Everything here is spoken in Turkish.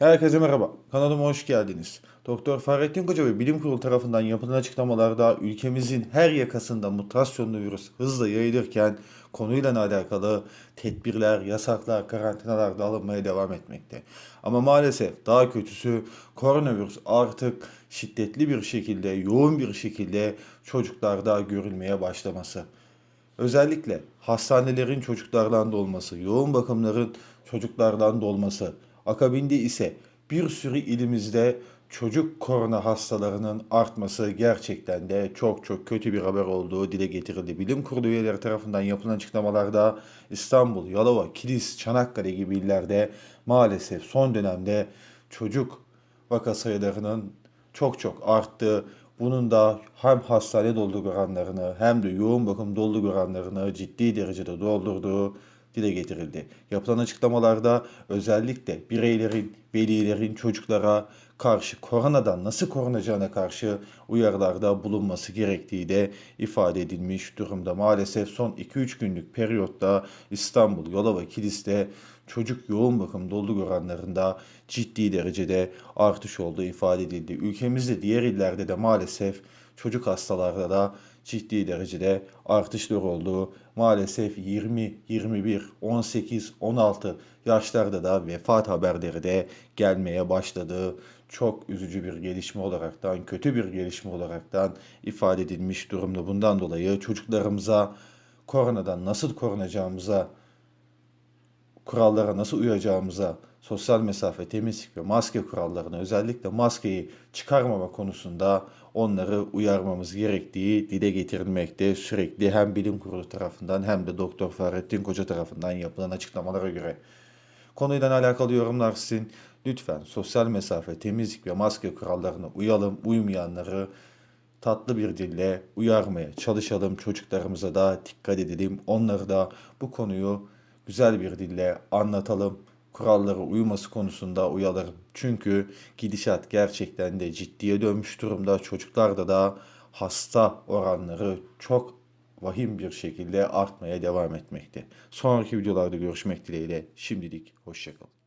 Herkese merhaba. Kanalıma hoş geldiniz. Doktor Fahrettin Koca ve Bilim Kurulu tarafından yapılan açıklamalarda ülkemizin her yakasında mutasyonlu virüs hızla yayılırken konuyla alakalı tedbirler, yasaklar, karantinalar da alınmaya devam etmekte. Ama maalesef daha kötüsü koronavirüs artık şiddetli bir şekilde, yoğun bir şekilde çocuklarda görülmeye başlaması. Özellikle hastanelerin çocuklardan dolması, yoğun bakımların çocuklardan dolması, akabinde ise bir sürü ilimizde çocuk korona hastalarının artması gerçekten de çok çok kötü bir haber olduğu dile getirildi. Bilim kurulu üyeleri tarafından yapılan açıklamalarda İstanbul, Yalova, Kilis, Çanakkale gibi illerde maalesef son dönemde çocuk vaka sayılarının çok çok arttı. Bunun da hem hastane doldurulanlarını hem de yoğun bakım doldurulanlarını ciddi derecede doldurduğu dile getirildi. Yapılan açıklamalarda özellikle bireylerin, velilerin çocuklara karşı koronadan nasıl korunacağına karşı uyarılarda bulunması gerektiği de ifade edilmiş durumda. Maalesef son 2-3 günlük periyotta İstanbul, Yalova, Kilis'te çocuk yoğun bakım dolgu oranlarında ciddi derecede artış olduğu ifade edildi. Ülkemizde diğer illerde de maalesef çocuk hastalarda da ciddi derecede artışlar olduğu maalesef 20, 21, 18, 16 yaşlarda da vefat haberleri de gelmeye başladığı çok üzücü bir gelişme olaraktan, kötü bir gelişme olaraktan ifade edilmiş durumda. Bundan dolayı çocuklarımıza koronadan nasıl korunacağımıza kurallara nasıl uyacağımıza, sosyal mesafe, temizlik ve maske kurallarına özellikle maskeyi çıkarmama konusunda onları uyarmamız gerektiği dile getirilmekte sürekli hem bilim kurulu tarafından hem de Doktor Fahrettin Koca tarafından yapılan açıklamalara göre. Konuyla alakalı yorumlar sizin. Lütfen sosyal mesafe, temizlik ve maske kurallarına uyalım. Uymayanları tatlı bir dille uyarmaya çalışalım. Çocuklarımıza da dikkat edelim. Onları da bu konuyu güzel bir dille anlatalım. Kurallara uyması konusunda uyalım. Çünkü gidişat gerçekten de ciddiye dönmüş durumda. Çocuklarda da hasta oranları çok vahim bir şekilde artmaya devam etmekte. Sonraki videolarda görüşmek dileğiyle. Şimdilik hoşçakalın.